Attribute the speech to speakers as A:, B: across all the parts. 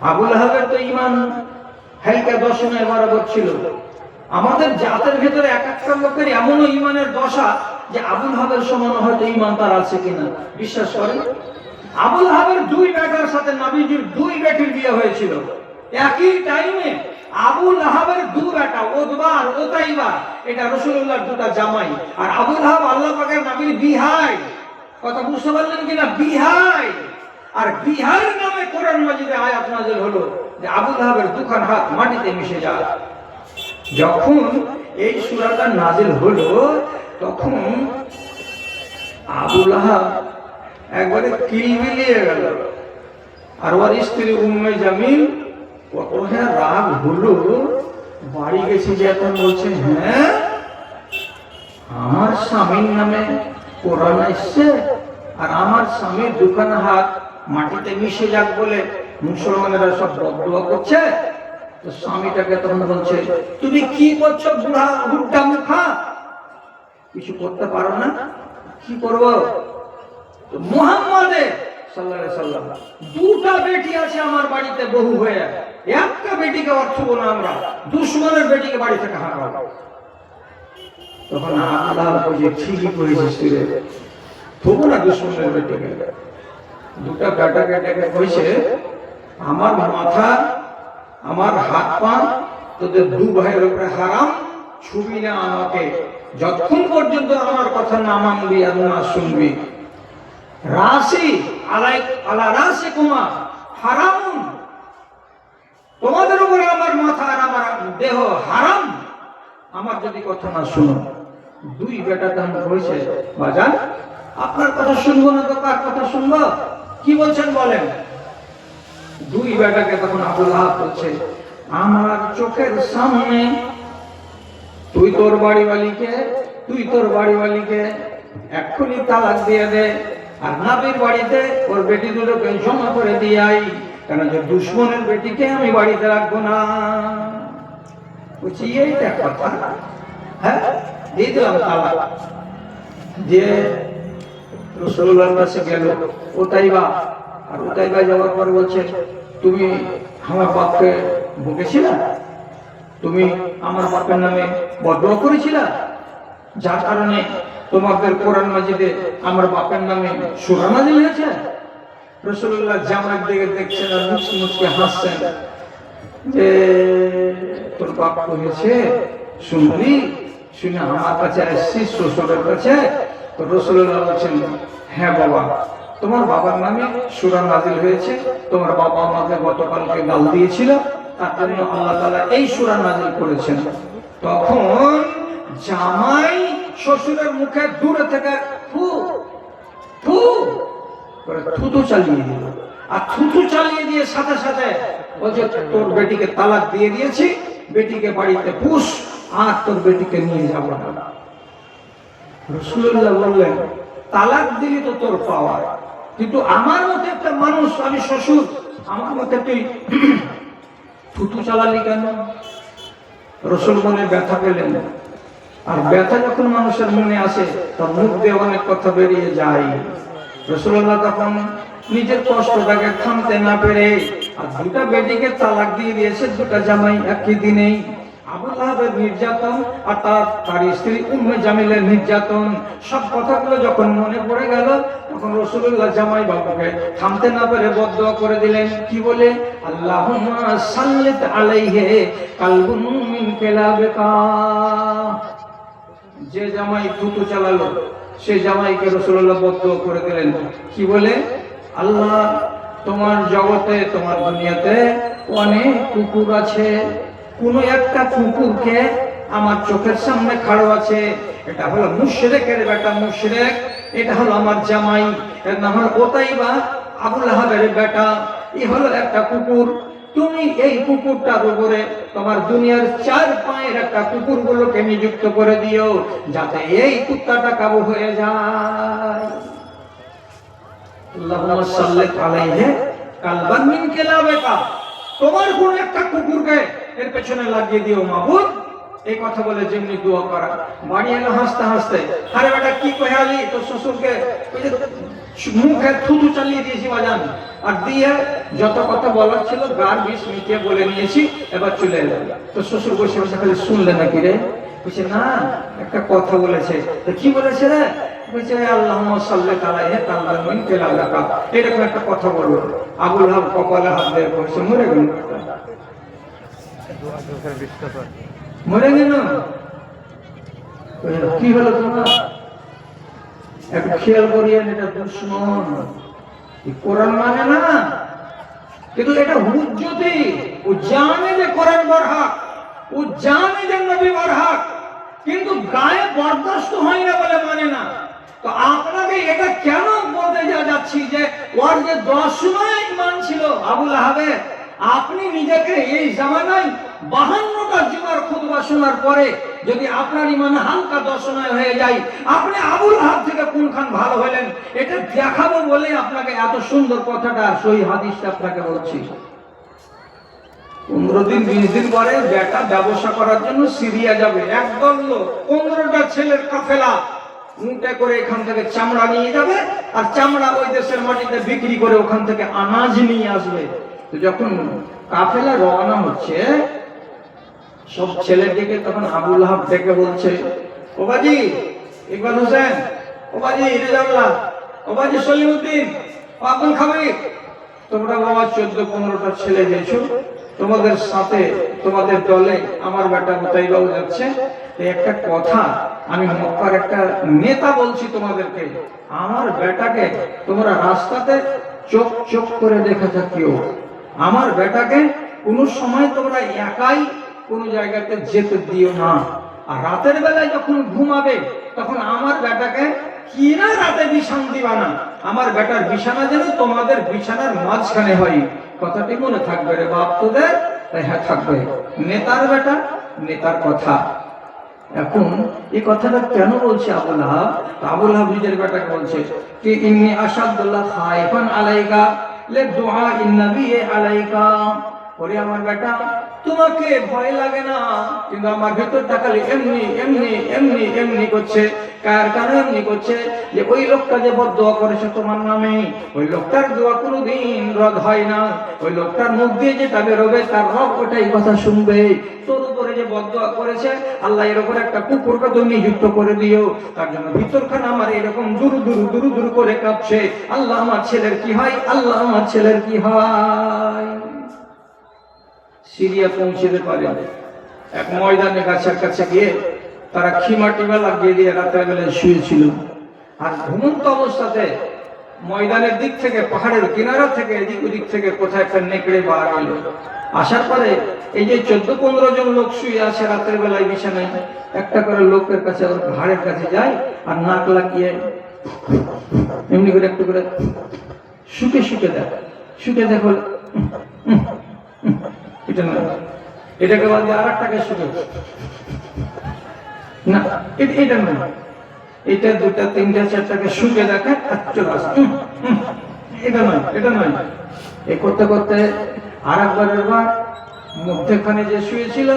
A: আবুল আহাবের তো ইমান হালকা দশমে বরাবর ছিল। আমাদের জাতের ভেতরে এক একটা লোকের এমনও ইমানের দশা যে আবুল হাবের সমান হয়তো ইমান তার আছে কিনা। বিশ্বাস করেন? আবুল হাবের দুই বেটার সাথে নাবিজির দুই বেটির বিয়ে হয়েছিল। একই টাইমে আবুল আহাবের দু বেটা ওদবার ওতাইবা, এটা রসুল্লাহর দুটা জামাই। আর আবুল আহাব আল্লাহ পাকের নাবির বিহাই। কথা বুঝতে পারলেন কিনা? বিহাই। আর বিহার নামে কোরআন মাজিদে আয়াত নাযিল হলো যে আবুল আহাবের দুখান হাত মাটিতে মিশে যায়। যখন এই সূরাটা নাজিল হলো, তখন আবুল আহাব একবারে কিলবিলিয়ে গেল। আর ওর স্ত্রী উম্মে জামিল হ্যাঁ রাগ হলো, বাড়ি গেছি যে এখন বলছে হ্যাঁ আমার স্বামীর নামে কোরআন এসছে আর আমার স্বামীর দোকান হাত মাটিতে মিশে যাক বলে মুসলমানেরা সব বদুয়া করছে। তো স্বামীটাকে তখন বলছে, তুমি কি করছ বুড়া বুড্ডা মুখা? কিছু করতে পারো না? কি করব? মুহাম্মাদে দুটা বেটি আছে আমার বাড়িতে বহু হয়ে। একটা বেটিকে অর্থ না আমরা, দুশ্মনের বেটিকে বাড়ি থেকে হারাবো তখন আল্লাহ ঠিকই করেছিস তুই তবু না দুশ্মনের বেটিকে দুটা বেটা বেটাকে কইছে আমার মাথা, আমার হাত পা, তোদের দু ভাইয়ের উপরে হারাম, ছুবি না আমাকে। যতক্ষণ পর্যন্ত আমার কথা না মানবি আর না শুনবি। রাশি আলাই, আলা রাশি কুমা, হারাম। তোমাদের উপরে আমার মাথা আর আমার দেহ হারাম। আমার যদি কথা না শুনো, দুই বেটা দাম হয়েছে বাজান, আপনার কথা শুনব না তো কার কথা শুনব? কি বলছেন বলেন? দুই বেটাকে তখন আবুল আহাব বলছে, আমার চোখের সামনে তুই তোর বাড়িওয়ালিকে, তুই তোর বাড়িওয়ালিকে এক্ষুনি তালাক দিয়ে দে আর নাবির বাড়িতে ওর বেটি দুটোকে জমা করে দিয়ে আই কেন যে দুশ্মনের বেটিকে আমি বাড়িতে রাখব না? বলছি, এইটা কথা হ্যাঁ দিয়ে দিলাম তালাক। যে রসুল্লাহর কাছে গেল। ওটাইবা আর ওটাইবা যাওয়ার পর বলছে, তুমি আমার বাপকে বকেছিলে তুমি আমার বাপের নামে বদয়া করেছিলে? যার কারণে তোমাদের কোরআন মাজিদে আমার বাপের নামে সুরা নাজিল হয়েছে? রসুল্লাহ জামার দিকে দেখছেন আর মুচকি মুচকি হাসছেন যে, তোর বাপ হয়েছে শুনলি? শুনে আমার কাছে আসছিস, শ্বশুরের কাছে? তো রসুল্লাহ বলছেন হ্যাঁ বাবা, তোমার বাবার নামে সুরা নাজিল হয়েছে, তোমার বাবা আমাকে গতকালকে গাল দিয়েছিল, তার জন্য আল্লাহ তাআলা এই সুরা নাজিল করেছেন। তখন জামাই শ্বশুরের মুখে দূরে থেকে ফু ফু থুতু চালিয়ে দিল। আর থুতু চালিয়ে দিয়ে সাথে সাথে বলছে, তোর বেটিকে তালাক দিয়ে দিয়েছি, বেটিকে বাড়িতে পুষ, আর তোর বেটিকে নিয়ে যাব না। রসুল্লাহ বললেন, তালাক দিলি তো তোর কিন্তু আমার মতে একটা মানুষ, আমি শ্বশুর, আমার মতে তুই থুতু চালালি কেন? রসুল মনে ব্যথা পেলেন। আর ব্যথা যখন মানুষের মনে আসে, তার মুখ দিয়ে অনেক কথা বেরিয়ে যায়। রসুল্লাহ তখন নিজের কষ্টটাকে থামতে না পেরে আর দুটা বেটিকে তালাক দিয়ে দিয়েছে, দুটা জামাই একই দিনেই। নির্যাতন আর তার তার স্ত্রী উম্মে জামিলের নির্যাতন, সব কথাগুলো যখন মনে পড়ে গেল, তখন রসুল্লাহ জামাই বাবুকে থামতে না পেরে বদয়া করে দিলেন। কি বলে? আল্লাহুম্মা সাল্লিত আলাইহি কালবুন যে জামাই থুতু চালালো, সে জামাইকে রসুল্লাহ বদ্ধ করে দিলেন। কি বলে? আল্লাহ তোমার জগতে, তোমার দুনিয়াতে অনেক কুকুর আছে। কোন একটা কুকুরকে আমার চোখের সামনে খাড়ো আছে। এটা হলো মুশরেকের বেটা মুশরেক। এটা হলো আমার জামাই। এর নাম হলো ওতাইবা আবুল আহাবের বেটা এ হলো একটা কুকুর। তুমি এই কুকুরটার উপরে তোমার দুনিয়ার চার পায়ের একটা কুকুর কুকুরগুলোকে নিযুক্ত করে দিও, যাতে এই কুত্তাটা কাবু হয়ে যায়। তোমার কোন একটা কুকুরকে এর পেছনে লাগিয়ে দিও মাবুদ। এই কথা বলে যেমনি দোয়া করা। বাড়ি এলো হাসতে হাসতে, আরে বেটা, কি কহালি তোর শ্বশুরকে? মুখে থুতু চালিয়ে দিয়েছি বাজান। আর দিয়ে যত কথা বলার ছিল, গার বিষ মিটিয়ে বলে নিয়েছি, এবার চলে এলো। তো শ্বশুর বসে বসে খালি শুনলে নাকি রে? বলছে, না, একটা কথা বলেছে। তো কি বলেছে রে? বলছে আল্লাহ সাল্লাহ তালাই হে তাল্লাহ মিন কেলাল্লাকা এরকম একটা কথা বলল। আবুল হাব কপালে হাত দিয়ে মরে গেল। মরে গেল? কি হলো তোমার? খেয়াল এটা দুশ্মন। কোরআন মানে না? কিন্তু এটা হুজ্জতি ও জানে যে কোরআন বরহাক, ও জানে যে নবী বরহাক, কিন্তু গায়ে বরদাস্ত হয় না বলে মানে না। তো আপনাকে এটা কেন বলতে যাচ্ছি যে ওর যে দশ নয় ইমান ছিল, আবুল আহাবে আপনি নিজেকে এই জামানায় বাহান্নটা জুমার খুতবা শোনার পরে যদি আপনার ইমান হালকা দর্শনায় হয়ে যায়, আপনি আবুল হাত থেকে কোনখান ভালো হলেন। এটা দেখাবো বলে আপনাকে এত সুন্দর কথাটা সই হাদিসটা আপনাকে বলছি। পনেরো দিন, বিশ দিন পরে বেটা ব্যবসা করার জন্য সিরিয়া যাবে। একদল লোক, পনেরোটা ছেলের কাফেলা উঁটে করে এখান থেকে চামড়া নিয়ে যাবে আর চামড়া ওই দেশের মাটিতে বিক্রি করে ওখান থেকে আনাজ নিয়ে আসবে। তো যখন কাফেলা রওনা হচ্ছে, সব ছেলেটিকে তখন আবুল হাব ডেকে বলছে, ও বাজি, ইকবাল হোসেন, ও বাজি রেজাউল্লাহ ও বাজি, সলিমুদ্দিন আব্দুল খাবির তোমরা বাবা চোদ্দ, পনেরোটা ছেলে দিয়েছ তোমাদের সাথে, তোমাদের দলে আমার বেটা মোতাইবাবু যাচ্ছে। একটা কথা, আমি মক্কার একটা নেতা বলছি তোমাদেরকে, আমার বেটাকে তোমরা রাস্তাতে চোখ চোখ করে দেখে থাকিও আমার বেটাকে কোনো সময় তোমরা একাই কোনো জায়গাতে যেতে দিও না। আর রাতের বেলায় যখন ঘুমাবে, তখন আমার বেটাকে কি না রাতে বিছান দিবা না? আমার বেটার বিছানা যেন তোমাদের বিছানার মাঝখানে হয়। কথাটি মনে থাকবে রে বাপ তোদের? হ্যাঁ থাকবে। নেতার বেটা, নেতার কথা। এখন এই কথাটা কেন বলছে আবুল হাব আবুল হাব নিজের বেটাকে বলছে কি ইন্নি আসাদুল্লাহ খাইফান আলাইকা আলাইকা। আমার তোমাকে ভয় লাগে না, কিন্তু আমার ভেতর খালি এমনি এমনি এমনি এমনি করছে। কার কারণে এমনি যে ওই লোকটা যে বদ দোয়া করেছে তোমার নামে, ওই লোকটার দোয়া কোনোদিন রদ হয় না। ওই লোকটার মুখ দিয়ে যেটা বেরোবে, তার রব ওটাই কথা শুনবে। তোর উপরে যে বদ দোয়া করেছে, আল্লাহ এর একটা কুকুরকে তুমি নিযুক্ত করে দিও। তার জন্য ভিতরখানা আমার এরকম দুরু দুরু দুরু দুরু করে কাঁপছে। আল্লাহ আমার ছেলের কি হয়? আল্লাহ আমার ছেলের কি হয়? সিরিয়া পৌঁছতে পারে। এক ময়দানে গাছের কাছে গিয়ে তারা খিমা টিমা লাগিয়ে দিয়ে রাতের বেলায় শুয়েছিল। আর ঘুমন্ত অবস্থাতে ময়দানের দিক থেকে, পাহাড়ের কিনারা থেকে, এদিক ওদিক থেকে কোথায় একটা নেকড়ে বার এলো আসার পরে এই যে চোদ্দ পনেরো জন লোক শুয়ে আসে রাতের বেলায় বিছানায়, একটা করে লোকের কাছে ওর ঘাড়ের কাছে যায় আর নাক লাগিয়ে এমনি করে একটু করে শুকে শুকে দেখ, শুকে দেখো, এটা না এটাকে বাদ দিয়ে আর একটাকে শুকে। না, এ- এটা নয়। এটা দুটা, তিনটা, চারটাকে শুকে দেখে আর চলে আসে। এটা নয় এটা নয়। এই করতে করতে আর একবার একবার মধ্যেখানে যে শুয়েছিল,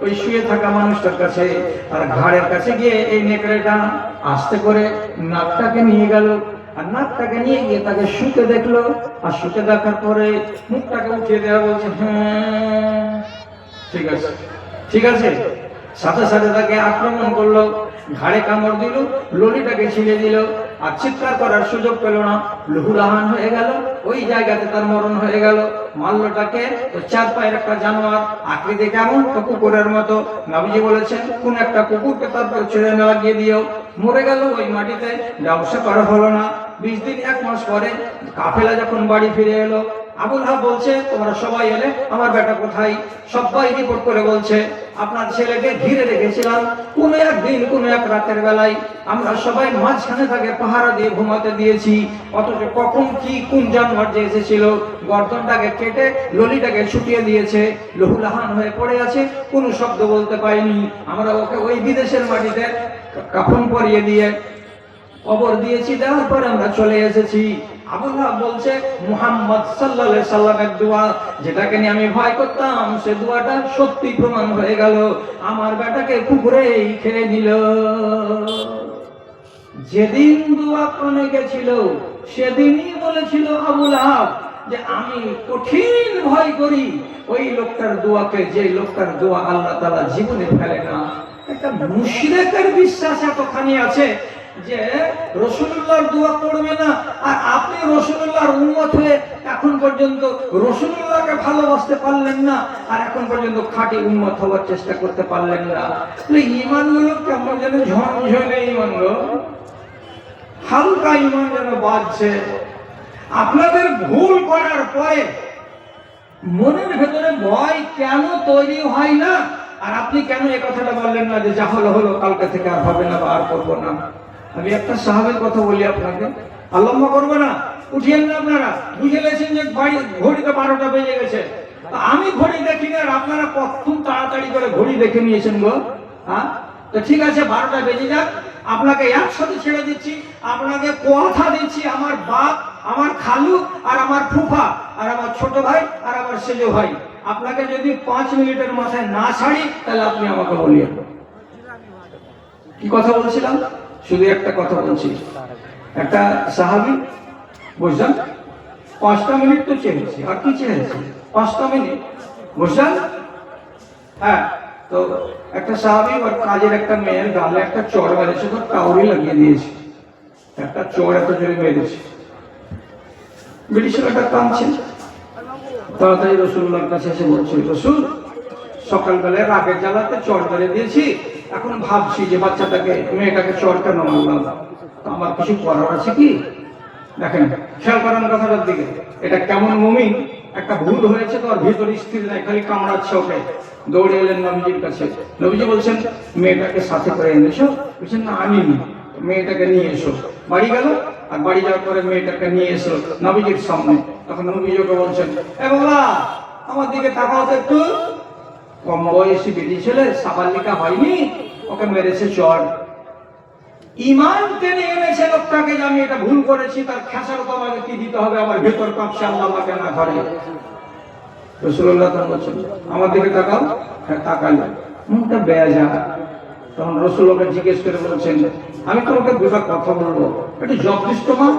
A: ওই শুয়ে থাকা মানুষটার কাছে আর ঘাড়ের কাছে গিয়ে এই নেকড়েটা আস্তে করে নাকটাকে নিয়ে গেল। আর নাকটাকে নিয়ে গিয়ে তাকে শুতে দেখল। আর শুতে দেখার পরে মুখটাকে উঠিয়ে দেওয়া বলছে হ্যাঁ ঠিক আছে ঠিক আছে। সাথে সাথে তাকে আক্রমণ করল, ঘাড়ে কামড় দিল, ললিটাকে ছিঁড়ে দিল, আর চিৎকার করার সুযোগ পেল না। লহুলাহান হয়ে গেল, ওই জায়গাতে তার মরণ হয়ে গেল। মাল্যটাকে তো চার পায়ের একটা জানোয়ার, আকৃতি কেমন? তো কুকুরের মতো। নাবিজি বলেছেন, কোন একটা কুকুরকে তারপর ছেড়ে লাগিয়ে দিও মরে গেল ওই মাটিতে, ব্যবসা করা হলো না। বিশ দিন, এক মাস পরে কাফেলা যখন বাড়ি ফিরে এলো আবুল হাব বলছে, তোমরা সবাই এলে, আমার বেটা কোথায়? সবাই রিপোর্ট করে বলছে, আপনার ছেলেকে ঘিরে রেখেছিলাম, কোন একদিন কোন এক রাতের বেলায়। আমরা সবাই মাঝখানে তাকে পাহারা দিয়ে ঘুমাতে দিয়েছি, অথচ কখন কি, কোন জানোয়ার যে এসেছিল, গর্দনটাকে কেটে ললিটাকে ছুটিয়ে দিয়েছে, লহুলাহান হয়ে পড়ে আছে, কোনো শব্দ বলতে পাইনি আমরা ওকে ওই বিদেশের মাটিতে কাফন পরিয়ে দিয়ে কবর দিয়েছি দেওয়ার পরে আমরা চলে এসেছি। আমি যেদিন গেছিল, সেদিনই বলেছিল আবুল আহাব যে, আমি কঠিন ভয় করি। ওই লোকটার দোয়াকে যে লোকটার দোয়া আল্লাহ তালা জীবনে ফেলে না। একটা মুশরিকের বিশ্বাস এতখানি আছে যে রসুল্লাহর দোয়া পড়বে না। আর আপনি রসুল্লাহর উন্মত হয়ে এখন পর্যন্ত রসুল্লাহকে ভালোবাসতে পারলেন না, আর এখন পর্যন্ত খাঁটি উন্মত হওয়ার চেষ্টা করতে পারলেন না। তাহলে ইমানগুলো কেমন যেন ঝনঝনে ইমানগুলো হালকা ইমান যেন বাজছে। আপনাদের ভুল করার পরে মনের ভেতরে ভয় কেন তৈরি হয় না? আর আপনি কেন এই কথাটা বললেন না যে যা হলো হলো, কালকে থেকে আর হবে না বা আর করব না? আমি একটা সাহাবের কথা বলি আপনাকে। আল্লাহ করব না, উঠিয়েন না আপনারা। বুঝে গেছেন যে বাড়ি ঘড়িতে বারোটা বেজে গেছে। আমি ঘড়ি দেখি না, আর আপনারা কখন তাড়াতাড়ি করে ঘড়ি দেখে নিয়েছেন গো? হ্যাঁ? তো ঠিক আছে, বারোটা বেজে যাক। আপনাকে একসাথে ছেড়ে দিচ্ছি। আপনাকে কথা দিচ্ছি, আমার বাপ, আমার খালু, আর আমার ফুফা, আর আমার ছোট ভাই, আর আমার সেজ ভাই। আপনাকে যদি পাঁচ মিনিটের মাথায় না ছাড়ি, তাহলে আপনি আমাকে বলিয়ে কি কথা বলছিলাম? শুধু একটা কথা বলছি। একটা সাহাবি বুঝলাম পাঁচটা মিনিট তো চেয়েছি আর কি চেয়েছি পাঁচটা মিনিট। বুঝলাম হ্যাঁ তো একটা সাহাবি ওর কাজের একটা মেয়ের গালে একটা চড় মেরেছে তো কাউরি লাগিয়ে দিয়েছে। একটা চড় এত জোরে মেরেছে। ব্রিটিশ ছেলেটা কাঁদছে। তাড়াতাড়ি রসুল্লাহর কাছে এসে বলছে, রসুল সকালবেলায় রাগের জ্বালাতে চড় মেরে দিয়েছি। এখন ভাবছি যে বাচ্চাটাকে, মেয়েটাকে চড় কেন মারলাম? আমার কিছু করার আছে কি? দেখেন, খেয়াল করেন কথাটার দিকে। এটা কেমন মুমিন? একটা ভুল হয়েছে তো, আর ভিতরে স্থির নাই, খালি কামড়াচ্ছে ওকে। দৌড়ে এলেন নবীজির কাছে। নবীজি বলছেন, মেয়েটাকে সাথে করে এনেছো বলছেন, না আনিনি মেয়েটাকে নিয়ে এসো। বাড়ি গেল, আর বাড়ি যাওয়ার পরে মেয়েটাকে নিয়ে এসো নবীজির সামনে। তখন নবীজি ওকে বলছেন, এ বাবা, আমার দিকে তাকাও তো একটু। কম বয়সী বেটি ছেলে সাবালিকা হয়নি, ওকে মেরেছে চড় ইমান টেনে এনেছে লোকটাকে যে আমি এটা ভুল করেছি, তার খেসার তো আমাকে কি দিতে হবে? আমার ভেতর কাঁপছে আল্লাহ আমাকে না করে রসুল্লাহ তখন বলছেন, আমার দিকে তাকাও হ্যাঁ তাকালে মুখটা বেজা তখন রসুল্লাহকে জিজ্ঞেস করে বলছেন, আমি তোমাকে দুটো কথা বলব। একটু জগদীশ তোমার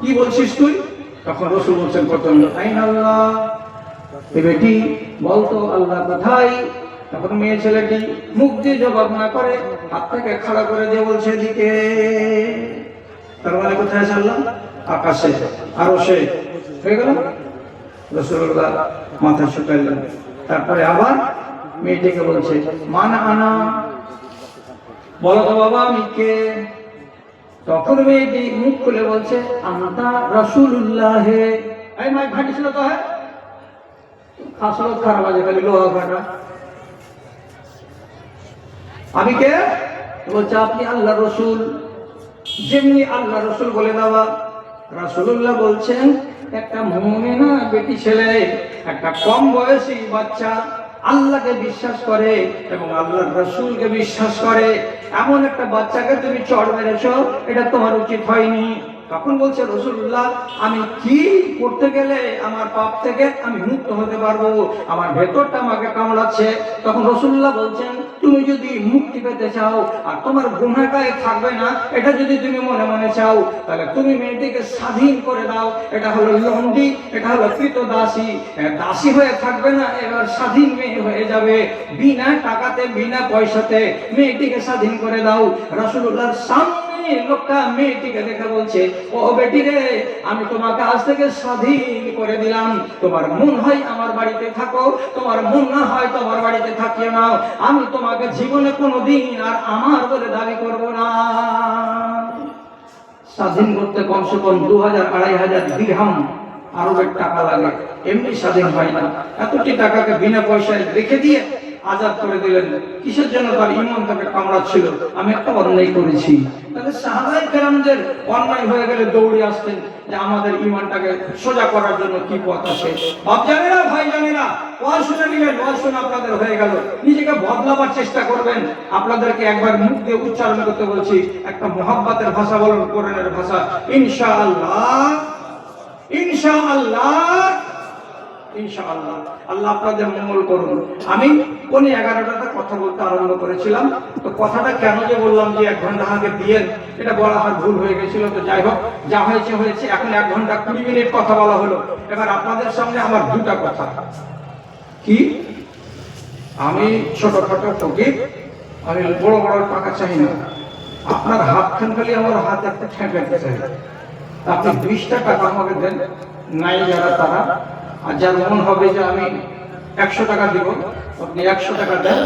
A: কি বলছিস তুই? তখন রসুল বলছেন, প্রথমে আইন আল্লাহ বেটি, বলতো আল্লাহ কোথায়? তখন মেয়ে ছেলেটি জবাব না করে খাড়া করে দিয়ে বলছে, এদিকে তার মানে কোথায় আল্লাহ আকাশে আরও সে হয়ে গেল। রসুল্লাহ মাথা তারপরে আবার মেয়েটিকে বলছে, মান আনা? বলো তো বাবা, আমি কে? তখন মেয়েটি মুখ খুলে বলছে আমতা রসুল্লাহ এই, মাই ঘাটি ছিল তো হ্যাঁ? খাসলত খারাপ আছে, খালি লোহা ঘাটা আমি কে? বলছে, আপনি আল্লাহ রসুল। যেমনি আল্লাহ রসুল বলে দেওয়া রাসুল্লাহ বলছেন, একটা মুমিনা বেটি ছেলে, একটা কম বয়সী বাচ্চা আল্লাহকে বিশ্বাস করে এবং আল্লাহর রসুলকে বিশ্বাস করে। এমন একটা বাচ্চাকে তুমি চড় মেরেছ, এটা তোমার উচিত হয়নি। তখন বলছে রসুল্লাহ আমি কি করতে গেলে আমার পাপ থেকে আমি মুক্ত হতে পারব? আমার ভেতরটা আমাকে কামড়াচ্ছে। তখন রসুল্লাহ বলছেন, তুমি যদি মুক্তি পেতে চাও, আর তোমার গুণাটায় থাকবে না, এটা যদি তুমি মনে মনে চাও, তাহলে তুমি মেয়েটিকে স্বাধীন করে দাও। এটা হলো লন্ডি এটা হলো কৃত দাসী দাসী হয়ে থাকবে না, এবার স্বাধীন মেয়ে হয়ে যাবে। বিনা টাকাতে, বিনা পয়সাতে মেয়েটিকে স্বাধীন করে দাও। রসুল্লাহর সামনে লোকটা মেয়েটিকে দেখে বলছে, ও বেটি রে, আমি তোমাকে আজ থেকে স্বাধীন করে দিলাম। তোমার মন হয় আমার বাড়িতে থাকো, তোমার মন না হয় তোমার বাড়িতে আমি তোমাকে জীবনে আর আমার বলে দাবি করব না। স্বাধীন করতে কমসে কম দু হাজার, আড়াই হাজার দিরহাম আরবের টাকা লাগে। এমনি স্বাধীন হয় না। এতটি টাকাকে বিনা পয়সায় রেখে দিয়ে আজাদ করে দিলেন। কিসের জন্য তার ইমান তাকে কামড়াচ্ছিল? আমি একটা অন্যায় করেছি। নিজেকে বদলাবার চেষ্টা করবেন। আপনাদেরকে একবার মুখ দিয়ে উচ্চারণ করতে বলছি। একটা মোহাব্বতের ভাষা বলুন, কোরআনের ভাষা। ইনশাআল্লাহ ইনশাআল্লাহ ইনশাআল্লাহ। আল্লাহ আপনাদের মঙ্গল করুন। আমি কোন এগারোটাতে কথা বলতে আরম্ভ করেছিলাম। তো কথাটা কেন যে বললাম যে এক ঘণ্টা আগে দিয়েন এটা বলা হার ভুল হয়ে গেছিল। তো যাই হোক, যা হয়েছে হয়েছে। এখন এক ঘণ্টা কুড়ি মিনিট কথা বলা হলো। এবার আপনাদের সামনে আমার দুটা কথা। কি? আমি ছোটখাটো ফকির, আমি বড় বড় টাকা চাই না। আপনার হাতখান খালি আমার হাত একটা ঠেকাতে চাই। আপনি বিশটা টাকা আমাকে দেন, নাই যারা তারা আর যার মন হবে যে আমি একশো টাকা দিব আপনি একশো টাকা দেন।